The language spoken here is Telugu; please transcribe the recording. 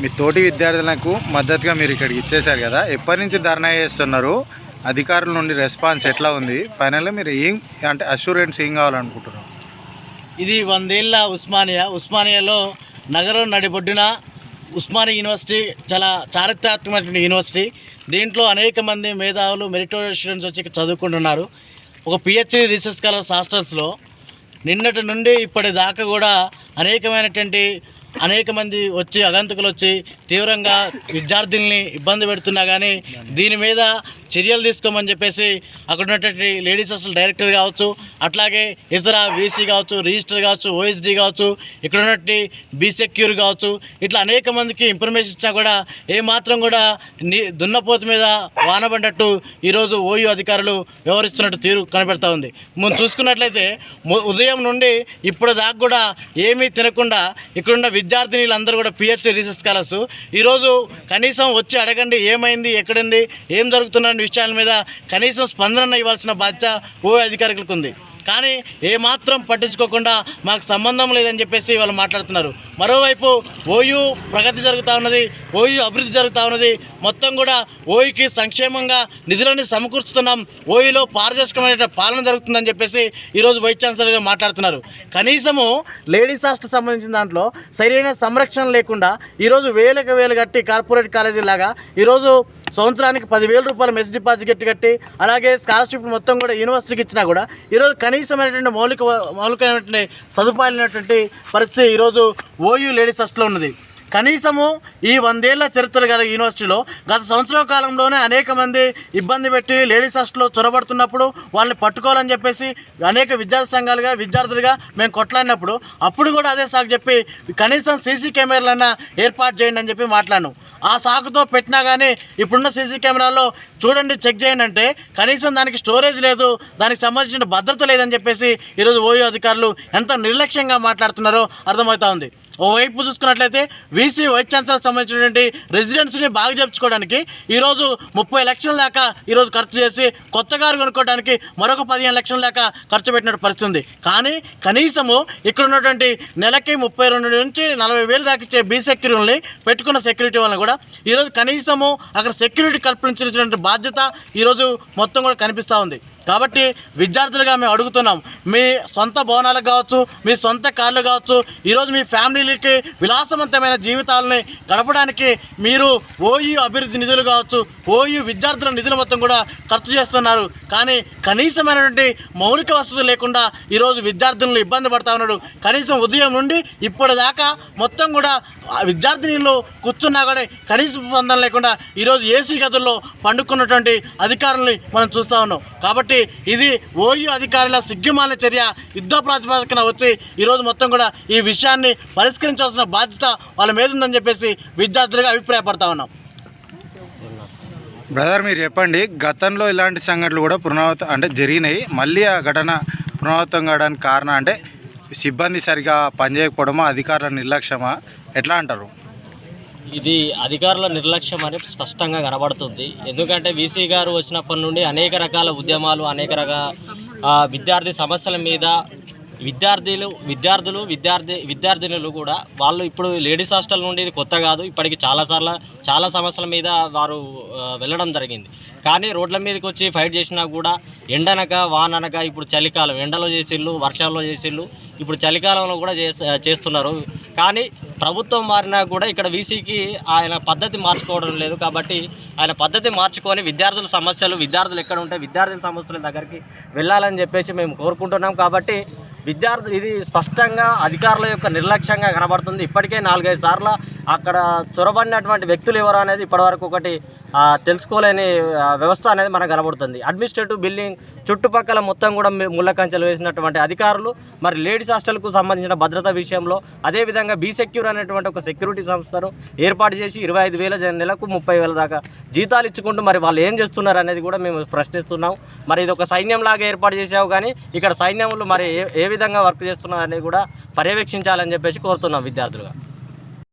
మీ తోటి విద్యార్థులకు మద్దతుగా మీరు ఇక్కడికి ఇచ్చేశారు కదా. ఎప్పటి నుంచి ధర్నా చేస్తున్నారు? అధికారుల నుండి రెస్పాన్స్ ఎట్లా ఉంది? ఫైనల్గా మీరు ఏం అంటే అష్యూరెన్స్ ఏం కావాలనుకుంటున్నారు? ఇది వందేళ్ళ ఉస్మానియా. ఉస్మానియాలో నగరం నడిబొడ్డున ఉస్మానియా యూనివర్సిటీ చాలా చారిత్రాత్మకమైన యూనివర్సిటీ. దీంట్లో అనేక మంది మేధావులు మెరిటోరియస్ స్టూడెంట్స్ వచ్చి ఇక్కడ చదువుకుంటున్నారు. ఒక పిహెచ్డి రీసెర్చ్ స్కాలర్స్ హాస్టల్స్లో నిన్నటి నుండి ఇప్పటి దాకా కూడా అనేకమైనటువంటి అనేక మంది వచ్చి అగంతకులు వచ్చి తీవ్రంగా విద్యార్థుల్ని ఇబ్బంది పెడుతున్నా కానీ దీని మీద చర్యలు తీసుకోమని చెప్పేసి అక్కడ ఉన్నటువంటి లేడీస్ హాస్టల్ డైరెక్టర్ కావచ్చు అట్లాగే ఇతర వీసీ కావచ్చు రిజిస్టర్ కావచ్చు ఓఎస్డి కావచ్చు ఇక్కడ ఉన్నటువంటి బీసెక్యూర్ కావచ్చు ఇట్లా అనేక మందికి ఇన్ఫర్మేషన్ ఇచ్చినా కూడా ఏమాత్రం కూడా నీ దున్నపోత మీద వానబడ్డట్టు ఈరోజు ఓయూ అధికారులు వ్యవహరిస్తున్నట్టు తీరు కనబెడతా ఉంది. మనం చూసుకున్నట్లయితే ఉదయం నుండి ఇప్పుడు దాకా కూడా ఏమీ తినకుండా ఇక్కడున్న విద్యార్థినీలందరూ కూడా పిహెచ్ రీసెస్ స్కాలర్స్. ఈరోజు కనీసం వచ్చి అడగండి ఏమైంది ఎక్కడుంది ఏం జరుగుతున్న విషయాల మీద కనీసం స్పందన ఇవ్వాల్సిన బాధ్యత ఓ అధికారికులకు ఉంది కానీ ఏమాత్రం పట్టించుకోకుండా మాకు సంబంధం లేదని చెప్పేసి వాళ్ళు మాట్లాడుతున్నారు. మరోవైపు ఓయూ ప్రగతి జరుగుతూ ఉన్నది ఓయూ అభివృద్ధి జరుగుతూ ఉన్నది. మొత్తం కూడా ఓయూకి సంక్షేమంగా నిధులని సమకూర్చుతున్నాం ఓయూలో పారదర్శకమైన పాలన జరుగుతుందని చెప్పేసి ఈరోజు వైస్ ఛాన్సలర్ గారు మాట్లాడుతున్నారు. కనీసము లేడీస్ హాస్టల్ సంబంధించిన దాంట్లో సరైన సంరక్షణ లేకుండా ఈరోజు వేలకు వేలు కట్టి కార్పొరేట్ కాలేజీ లాగా ఈరోజు సంవత్సరానికి పదివేల రూపాయల మెస్ డిపాజిట్ కట్టి కట్టి అలాగే స్కాలర్షిప్ మొత్తం కూడా యూనివర్సిటీకి ఇచ్చినా కూడా ఈరోజు కనీసమైనటువంటి మౌలిక మౌలికమైనటువంటి సదుపాయాలు ఉన్నటువంటి పరిస్థితి ఈరోజు ఓయూ లేడీస్ హాస్టల్లో ఉన్నది. కనీసము ఈ వందేళ్ళ చరిత్ర గల యూనివర్సిటీలో గత సంవత్సర కాలంలోనే అనేక మంది ఇబ్బంది పెట్టి లేడీస్ హాస్టల్లో చొరబడుతున్నప్పుడు వాళ్ళని పట్టుకోవాలని చెప్పేసి అనేక విద్యార్థి సంఘాలుగా విద్యార్థులుగా మేము కొట్లాడినప్పుడు అప్పుడు కూడా అదే సాకు చెప్పి కనీసం సీసీ కెమెరాలన్నా ఏర్పాటు చేయండి అని చెప్పి మాట్లాడినాం. ఆ సాకుతో పెట్టినా కానీ ఇప్పుడున్న సీసీ కెమెరాల్లో చూడండి చెక్ చేయండి అంటే కనీసం దానికి స్టోరేజ్ లేదు దానికి సంబంధించిన భద్రత లేదని చెప్పేసి ఈరోజు ఓయో అధికారులు ఎంత నిర్లక్ష్యంగా మాట్లాడుతున్నారో అర్థమవుతా ఉంది. ఓవైపు చూసుకున్నట్లయితే వీసీ వైస్ ఛాన్సలర్ సంబంధించినటువంటి రెసిడెన్సీని బాగా చెప్పుకోవడానికి ఈరోజు ముప్పై లక్షల దాకా ఈరోజు ఖర్చు చేసి కొత్త కారు కొనుక్కోవడానికి మరొక పదిహేను లక్షల దాకా ఖర్చు పెట్టిన పరిస్థితి ఉంది. కానీ కనీసము ఇక్కడ ఉన్నటువంటి నెలకి ముప్పై రెండు నుంచి నలభై వేలు దాకా ఇచ్చే బీ సెక్యూరిటీని పెట్టుకున్న సెక్యూరిటీ వలన కూడా ఈరోజు కనీసము అక్కడ సెక్యూరిటీ కల్పించినటువంటి బాధ్యత ఈరోజు మొత్తం కూడా కనిపిస్తూ ఉంది. కాబట్టి విద్యార్థులుగా మేము అడుగుతున్నాం. మీ సొంత భవనాలకు కావచ్చు మీ సొంత కార్లు కావచ్చు ఈరోజు మీ ఫ్యామిలీలకి విలాసవంతమైన జీవితాలని గడపడానికి మీరు ఓయూ అభివృద్ధి నిధులు కావచ్చు ఓయూ విద్యార్థుల నిధులు మొత్తం కూడా ఖర్చు చేస్తున్నారు. కానీ కనీసమైనటువంటి మౌలిక వసతులు లేకుండా ఈరోజు విద్యార్థులను ఇబ్బంది పడతా ఉన్నాడు. కనీసం ఉదయం నుండి ఇప్పటిదాకా మొత్తం కూడా ఆ విద్యార్థినిలు కూర్చున్నా కూడా కనీస పొందం లేకుండా ఈరోజు ఏసీ గదుల్లో పండుకున్నటువంటి అధికారుల్ని మనం చూస్తూ ఉన్నాం. కాబట్టి ఇది ఓయూ అధికారుల సిగ్గుమాల చర్య యుద్ధ ప్రాతిపదికన వచ్చి ఈరోజు మొత్తం కూడా ఈ విషయాన్ని పరిష్కరించాల్సిన బాధ్యత వాళ్ళ మీద ఉందని చెప్పేసి విద్యార్థులుగా అభిప్రాయపడతా ఉన్నాం. బ్రదర్ మీరు చెప్పండి గతంలో ఇలాంటి సంఘటనలు కూడా పునరావృతం అంటే జరిగినాయి. మళ్ళీ ఆ ఘటన పునరావృతం కావడానికి కారణం అంటే సిబ్బంది సరిగా పనిచేయకపోవడమా అధికారుల నిర్లక్ష్యమా? ఎట్లా అంటారు? ఇది అధికారుల నిర్లక్ష్యం అనేది స్పష్టంగా కనబడుతుంది. ఎందుకంటే వీసీ గారు వచ్చినప్పటి నుండి అనేక రకాల ఉద్యమాలు అనేక రకాల విద్యార్థి సమస్యల మీద విద్యార్థులు విద్యార్థులు విద్యార్థి విద్యార్థినులు కూడా వాళ్ళు ఇప్పుడు లేడీస్ హాస్టల్ నుండి ఇది కొత్త కాదు. ఇప్పటికి చాలాసార్లు చాలా సమస్యల మీద వారు వెళ్ళడం జరిగింది. కానీ రోడ్ల మీదకి వచ్చి ఫైట్ చేసినా కూడా ఎండనక వాననక ఇప్పుడు చలికాలం. ఎండలో చేసిళ్ళు వర్షాల్లో చేసిళ్ళు ఇప్పుడు చలికాలంలో కూడా చేస్తున్నారు. కానీ ప్రభుత్వం మారినా కూడా ఇక్కడ వీసీకి ఆయన పద్ధతి మార్చుకోవడం లేదు కాబట్టి ఆయన పద్ధతి మార్చుకొని విద్యార్థుల సమస్యలు విద్యార్థులు ఎక్కడ ఉంటే విద్యార్థుల సమస్యల దగ్గరికి వెళ్ళాలని చెప్పేసి మేము కోరుకుంటున్నాం కాబట్టి విద్యార్థులు ఇది స్పష్టంగా అధికారుల యొక్క నిర్లక్ష్యంగా కనబడుతుంది. ఇప్పటికే నాలుగైదు సార్లు అక్కడ చొరబడినటువంటి వ్యక్తులు ఎవరు అనేది ఇప్పటివరకు ఒకటి తెలుసుకోలేని వ్యవస్థ అనేది మనకు కనబడుతుంది. అడ్మినిస్ట్రేటివ్ బిల్డింగ్ చుట్టుపక్కల మొత్తం కూడా మి- ముళ్ళ కంచెలు వేసినటువంటి అధికారులు మరి లేడీస్ హాస్టల్కు సంబంధించిన భద్రత విషయంలో అదేవిధంగా బీ సెక్యూర్ అనేటువంటి ఒక సెక్యూరిటీ సంస్థను ఏర్పాటు చేసి ఇరవై ఐదు వేల నెలకు ముప్పై వేల దాకా జీతాలు ఇచ్చుకుంటూ మరి వాళ్ళు ఏం చేస్తున్నారు అనేది కూడా మేము ప్రశ్నిస్తున్నాం. మరి ఇది ఒక సైన్యం లాగా ఏర్పాటు చేసావు కానీ ఇక్కడ సైన్యములు మరి ఏ ఏ విధంగా వర్క్ చేస్తున్నారు అనేది కూడా పర్యవేక్షించాలని చెప్పేసి కోరుతున్నాం విద్యార్థులుగా.